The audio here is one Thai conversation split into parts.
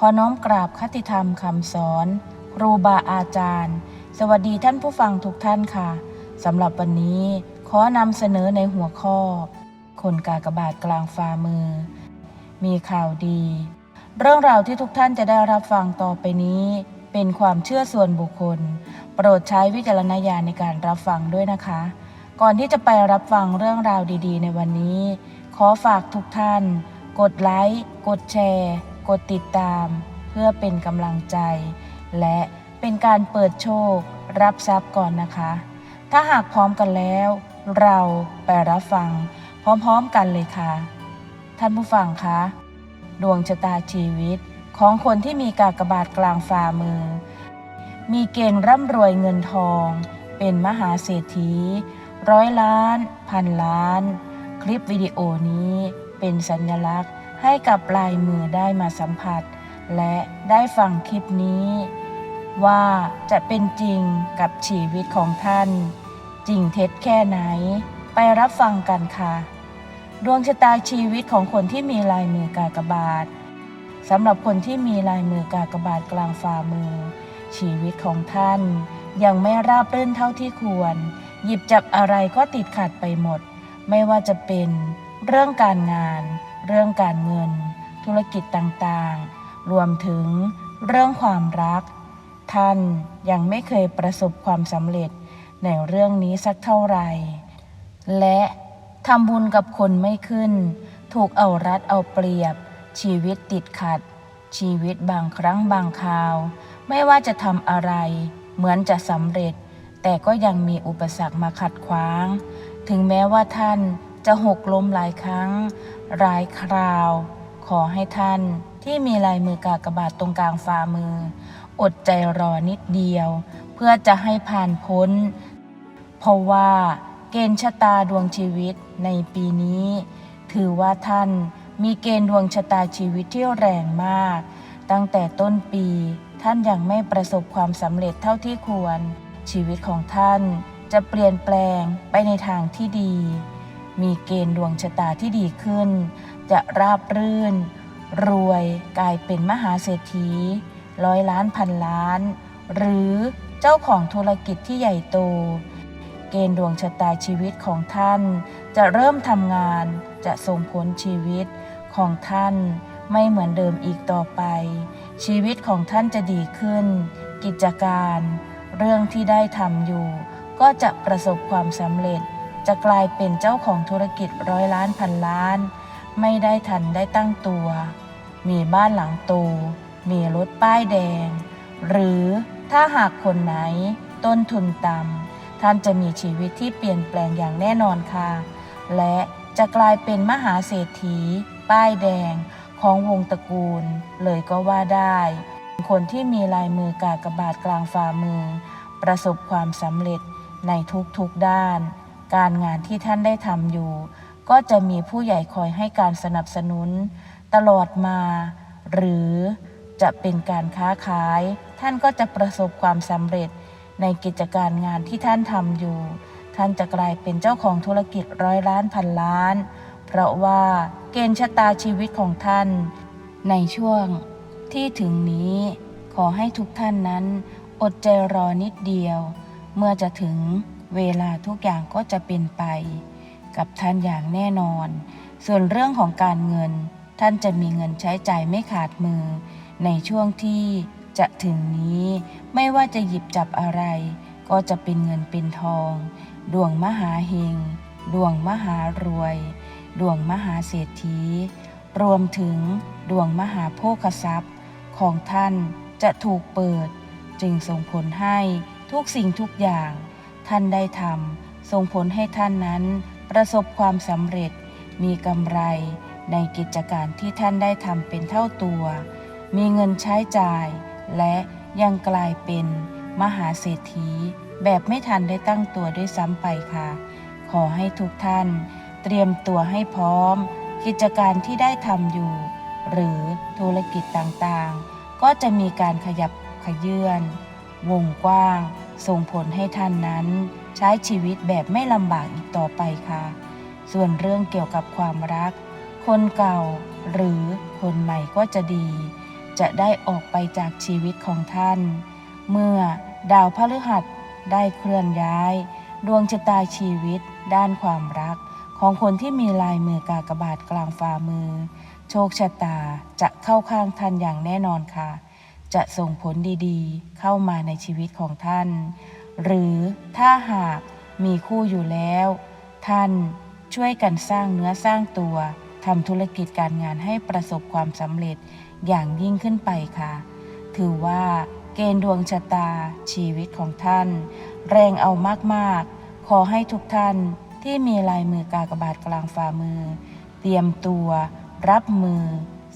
ขอน้อมกราบคติธรรมคำสอนครูบาอาจารย์ สวัสดีท่านผู้ฟังทุกท่านค่ะสำหรับวันนี้ขอนำเสนอในหัวข้อ คนกากบาทกลางฝ่ามือ มีข่าวดี เรื่องราวที่ทุกท่านจะได้รับฟังต่อไปนี้ เป็นความเชื่อส่วนบุคคล โปรดใช้วิจารณญาณในการรับฟังด้วยนะคะ ก่อนที่จะไปรับฟังเรื่องราวดี ๆ ในวันนี้ ขอฝากทุกท่าน กดไลค์กดแชร์ กดติดตาม เพื่อเป็นกำลังใจ และเป็นการเปิดโชครับทรัพย์ก่อนนะคะ ถ้าหากพร้อมกันแล้ว เราไปรับฟัง พร้อมๆกันเลยค่ะ ท่านผู้ฟังคะดวงชะตาชีวิตของคนที่มีกากบาทกลางฝ่ามือ มีเกณฑ์ร่ำรวยเงินทอง เป็นมหาเศรษฐี ร้อยล้าน พันล้าน คลิปวิดีโอนี้เป็นสัญลักษณ์ ให้กับลายมือได้มาสัมผัส และได้ฟังคลิปนี้ ว่าจะเป็นจริงกับชีวิตของท่าน จริงเท็จแค่ไหน ไปรับฟังกันค่ะ ดวงชะตาชีวิตของคนที่มีลายมือกากบาทสำหรับคนที่มีลายมือกากบาทกลางฝ่ามือ ชีวิตของท่าน ยังไม่ราบรื่นเท่าที่ควร หยิบจับอะไรก็ติดขัดไปหมด ไม่ว่าจะเป็นเรื่องการงาน เรื่องการเงิน ธุรกิจต่างๆ รวมถึงเรื่องความรัก ท่านยังไม่เคยประสบความสำเร็จในเรื่องนี้สักเท่าไหร่ และทำบุญกับคนไม่ขึ้น ถูกเอารัดเอาเปรียบ ชีวิตติดขัด ชีวิตบางครั้งบางคราว ไม่ว่าจะทำอะไร เหมือนจะสำเร็จ แต่ก็ยังมีอุปสรรคมาขัดขวาง ถึงแม้ว่าท่านจะหกล้มหลายครั้ง หลายคราว ขอให้ท่านที่มีลายมือกากบาทตรงกลางฝ่ามือ อดใจรอนิดเดียว เพื่อจะให้ผ่านพ้น เพราะว่าเกณฑ์ชะตาดวงชีวิตในปีนี้ ถือว่าท่านมีเกณฑ์ดวงชะตาชีวิตที่แรงมาก ตั้งแต่ต้นปีท่านยังไม่ประสบความสำเร็จเท่าที่ควร ชีวิตของท่านจะเปลี่ยนแปลงไปในทางที่ดี มีเกณฑ์ดวงชะตาที่ดีขึ้น จะราบรื่น รวยกลายเป็นมหาเศรษฐี ร้อยล้านพันล้าน หรือเจ้าของธุรกิจที่ใหญ่โต เกณฑ์ดวงชะตาชีวิตของท่าน จะเริ่มทำงานจะส่งผลชีวิตของท่านไม่เหมือนเดิมอีกต่อไป ชีวิตของท่านจะดีขึ้น กิจการ เรื่องที่ได้ทำอยู่ ก็จะประสบความสำเร็จ จะกลายเป็นเจ้าของธุรกิจร้อยล้านพันล้าน ไม่ได้ทันได้ตั้งตัว มีบ้านหลังโต มีรถป้ายแดง หรือถ้าหากคนไหนต้นทุนต่ำท่านจะมีชีวิตที่เปลี่ยนแปลงอย่างแน่นอนค่ะ และจะกลายเป็นมหาเศรษฐี ป้ายแดงของวงตระกูล เลยก็ว่าได้ คนที่มีลายมือกากบาทกลางฝ่ามือ ประสบความสำเร็จในทุกๆด้าน การงานที่ท่านได้ทำอยู่ ก็จะมีผู้ใหญ่คอยให้การสนับสนุน ตลอดมา หรือจะเป็นการค้าขาย ท่านก็จะประสบความสำเร็จในกิจการงานที่ท่านทำอยู่ ท่านจะกลายเป็นเจ้าของธุรกิจร้อยล้านพันล้าน เพราะว่าเกณฑ์ชะตาชีวิตของท่าน ในช่วงที่ถึงนี้ ขอให้ทุกท่านนั้น อดใจรอนิดเดียว เมื่อจะถึง เวลาทุกอย่างก็จะเป็นไป กับท่านอย่างแน่นอน ส่วนเรื่องของการเงิน ท่านจะมีเงินใช้จ่ายไม่ขาดมือ ในช่วงที่จะถึงนี้ ไม่ว่าจะหยิบจับอะไร ก็จะเป็นเงินเป็นทอง ดวงมหาเฮง ดวงมหารวย ดวงมหาเศรษฐี รวมถึงดวงมหาโภคทรัพย์ของท่านจะถูกเปิด จึงส่งผลให้ทุกสิ่งทุกอย่าง ท่านได้ทำส่งผลให้ท่านนั้น ประสบความสำเร็จ มีกำไรในกิจการที่ท่านได้ทำเป็นเท่าตัว มีเงินใช้จ่าย และยังกลายเป็นมหาเศรษฐี แบบไม่ทันได้ตั้งตัวด้วยซ้ำไปค่ะ ขอให้ทุกท่าน เตรียมตัวให้พร้อม กิจการที่ได้ทำอยู่ หรือธุรกิจต่างๆ ก็จะมีการขยับขยื่น วงกว้าง ส่งผลให้ท่านนั้นใช้ชีวิตแบบไม่ลำบากอีกต่อไปค่ะ ส่วนเรื่องเกี่ยวกับความรัก คนเก่าหรือคนใหม่ก็จะดี จะได้ออกไปจากชีวิตของท่าน เมื่อดาวพฤหัสได้เคลื่อนย้าย ดวงชะตาชีวิต ด้านความรัก ของคนที่มีลายมือกากบาทกลางฝ่ามือ โชคชะตาจะเข้าข้างท่านอย่างแน่นอนค่ะ จะส่งผลดีๆ เข้ามาในชีวิตของท่าน หรือถ้าหากมีคู่อยู่แล้ว ท่านช่วยกันสร้างเนื้อสร้างตัวทำธุรกิจการงานให้ประสบความสำเร็จอย่างยิ่งขึ้นไปค่ะ ถือว่าเกณฑ์ดวงชะตาชีวิตของท่าน แรงเอามากๆ ขอให้ทุกท่านที่มีลายมือกากบาทกลางฝ่ามือ เตรียมตัว รับมือ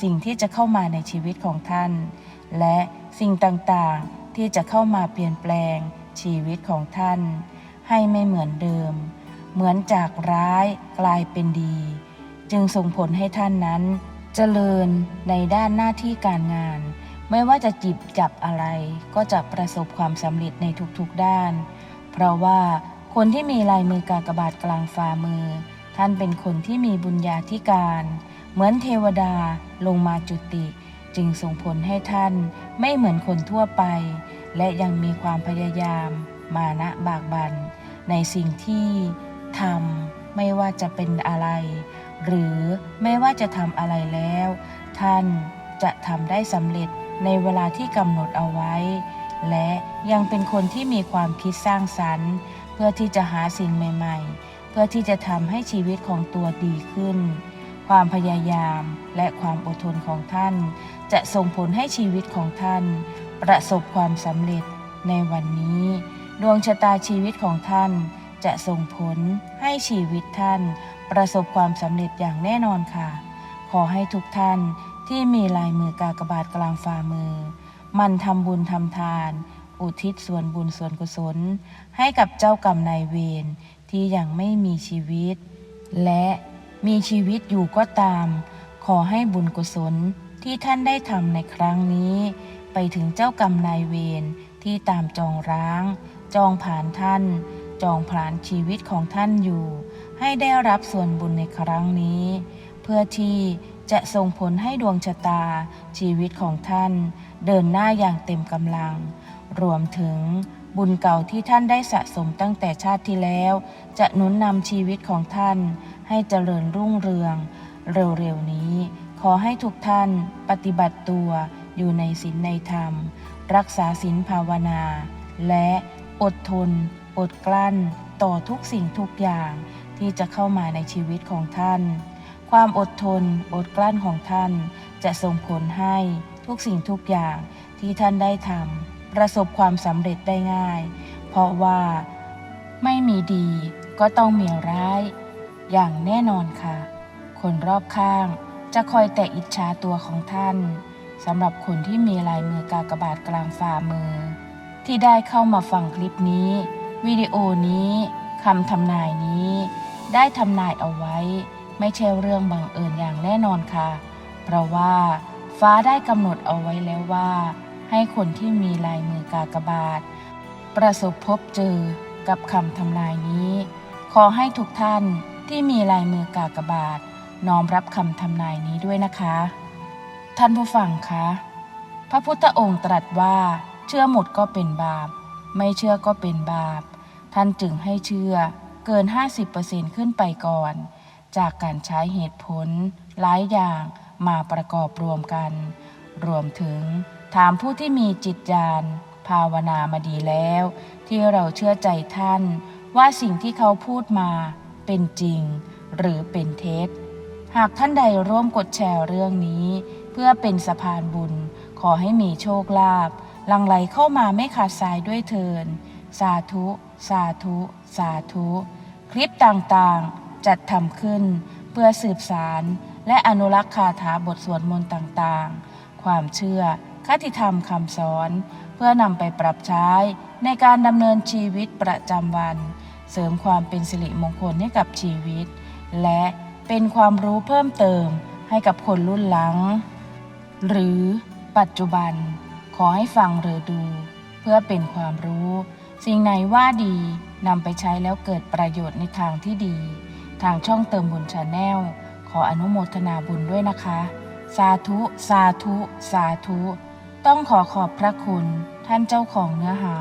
สิ่งที่จะเข้ามาในชีวิตของท่าน และสิ่งต่างๆที่จะเข้ามาเปลี่ยนแปลงชีวิตของท่าน ให้ไม่เหมือนเดิม เหมือนจากร้ายกลายเป็นดี จึงส่งผลให้ท่านนั้น เจริญในด้านหน้าที่การงาน ไม่ว่าจะจิบจับอะไร ก็จะประสบความสำเร็จในทุกๆด้าน เพราะว่าคนที่มีลายมือกากบาทกลางฝ่ามือ ท่านเป็นคนที่มีบุญญาธิการ เหมือนเทวดาลงมาจุติ จึงส่งผลให้ท่านไม่เหมือนคนทั่วไป และยังมีความพยายาม มานะบากบัน ในสิ่งที่ทำไม่ว่าจะเป็นอะไร หรือไม่ว่าจะทำอะไรแล้ว ท่านจะทำได้สำเร็จในเวลาที่กำหนดเอาไว้ และยังเป็นคนที่มีความคิดสร้างสรรค์ เพื่อที่จะหาสิ่งใหม่ ๆ เพื่อที่จะทำให้ชีวิตของตัวดีขึ้น ความพยายามและความอดทนของท่าน จะส่งผลให้ชีวิตของท่าน ประสบความสำเร็จในวันนี้ ดวงชะตาชีวิตของท่านจะส่งผลให้ชีวิตท่าน ประสบความสำเร็จอย่างแน่นอนค่ะ ขอให้ทุกท่านที่มีลายมือกากบาทกลางฝ่ามือ มันทำบุญทำทาน อุทิศส่วนบุญส่วนกุศล ให้กับเจ้ากรรมนายเวรที่ยังไม่มีชีวิต และมีชีวิตอยู่ก็ตาม ขอให้บุญกุศล ที่ท่านได้ทำในครั้งนี้ ไปถึงเจ้ากรรมนายเวรที่ตามจองร้าง จองผ่านท่าน จองผ่านชีวิตของท่านอยู่ ให้ได้รับส่วนบุญในครั้งนี้ เพื่อที่จะส่งผลให้ดวงชะตาชีวิตของท่าน เดินหน้าอย่างเต็มกำลัง รวมถึงบุญเก่าที่ท่านได้สะสมตั้งแต่ชาติที่แล้ว จะหนุนนำชีวิตของท่านให้เจริญรุ่งเรืองเร็วๆนี้ ขอให้ทุกท่านปฏิบัติตัวอยู่ในศีลในธรรม รักษาศีลภาวนา และอดทน อดกลั้น ต่อทุกสิ่งทุกอย่างที่จะเข้ามาในชีวิตของท่าน ความอดทน อดกลั้นของท่าน จะส่งผลให้ทุกสิ่งทุกอย่างที่ท่านได้ทำประสบความสำเร็จได้ง่าย เพราะว่าไม่มีดีก็ต้องมีร้าย อย่างแน่นอนค่ะ คนรอบข้าง จะคอยแต่อิจฉาตัวของท่านสำหรับคนที่มีลายมือกากบาทกลางฝ่ามือ ที่ได้เข้ามาฟังคลิปนี้ วิดีโอนี้คำทำนายนี้ ได้ทำนายเอาไว้ ไม่ใช่เรื่องบังเอิญอย่างแน่นอนค่ะ เพราะว่าฟ้าได้กำหนดเอาไว้แล้วว่า ให้คนที่มีลายมือกากบาท ประสบพบเจอกับคำทำนายนี้ ขอให้ทุกท่านที่มีลายมือกากบาท น้อมรับคำทำนายนี้ด้วยนะคะ ท่านผู้ฟังคะ พระพุทธองค์ตรัสว่า เชื่อหมดก็เป็นบาป ไม่เชื่อก็เป็นบาป ท่านจึงให้เชื่อเกิน 50%ขึ้นไปก่อน จากการใช้เหตุผล หลายอย่างมาประกอบรวมกัน รวมถึงถามผู้ที่มีจิตญาณภาวนามาดีแล้ว ที่เราเชื่อใจท่าน ว่าสิ่งที่เขาพูดมาเป็นจริง หรือเป็นเท็จ หากท่านใดร่วมกดแชร์เรื่องนี้ เพื่อเป็นสะพานบุญ ขอให้มีโชคลาภลังไหลเข้ามาไม่ขาดสายด้วยเทิน สาธุ สาธุ สาธุ คลิปต่างๆ จัดทำขึ้น เพื่อสืบสารและอนุรักษ์คาถาบทสวดมนต์ต่างๆ ความเชื่อคติธรรมคำสอน เพื่อนำไปปรับใช้ในการดำเนินชีวิตประจำวัน เสริมความเป็นสิริมงคลให้กับชีวิต และ เป็นความรู้เพิ่มเติมให้กับคนรุ่นหลัง หรือปัจจุบันขอให้ฟังหรือดู เพื่อเป็นความรู้ สิ่งไหนว่าดีนำไปใช้แล้วเกิดประโยชน์ในทางที่ดี ทางช่องเติมบุญชาแนลขออนุโมทนาบุญด้วยนะคะ สาธุ สาธุ สาธุ ต้องขอขอบพระคุณ ท่านเจ้าของเนื้อหา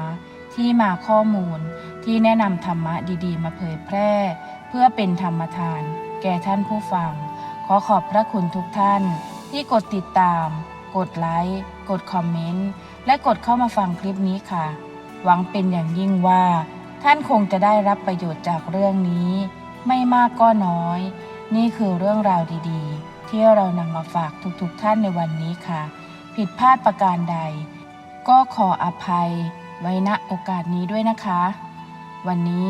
ที่มาข้อมูลที่แนะนำธรรมะดีๆ มาเผยแพร่ เพื่อเป็นธรรมทาน แก่ท่านผู้ฟัง ขอขอบพระคุณทุกท่าน ที่กดติดตาม กดไลค์ กดคอมเมนต์ และกดเข้ามาฟังคลิปนี้ค่ะ หวังเป็นอย่างยิ่งว่า ท่านคงจะได้รับประโยชน์จากเรื่องนี้ ไม่มากก็น้อย นี่คือเรื่องราวดีๆ ที่เรานำมาฝากทุกๆท่านในวันนี้ค่ะ ผิดพลาดประการใด ก็ขออภัยไว้ณโอกาสนี้ด้วยนะคะ วันนี้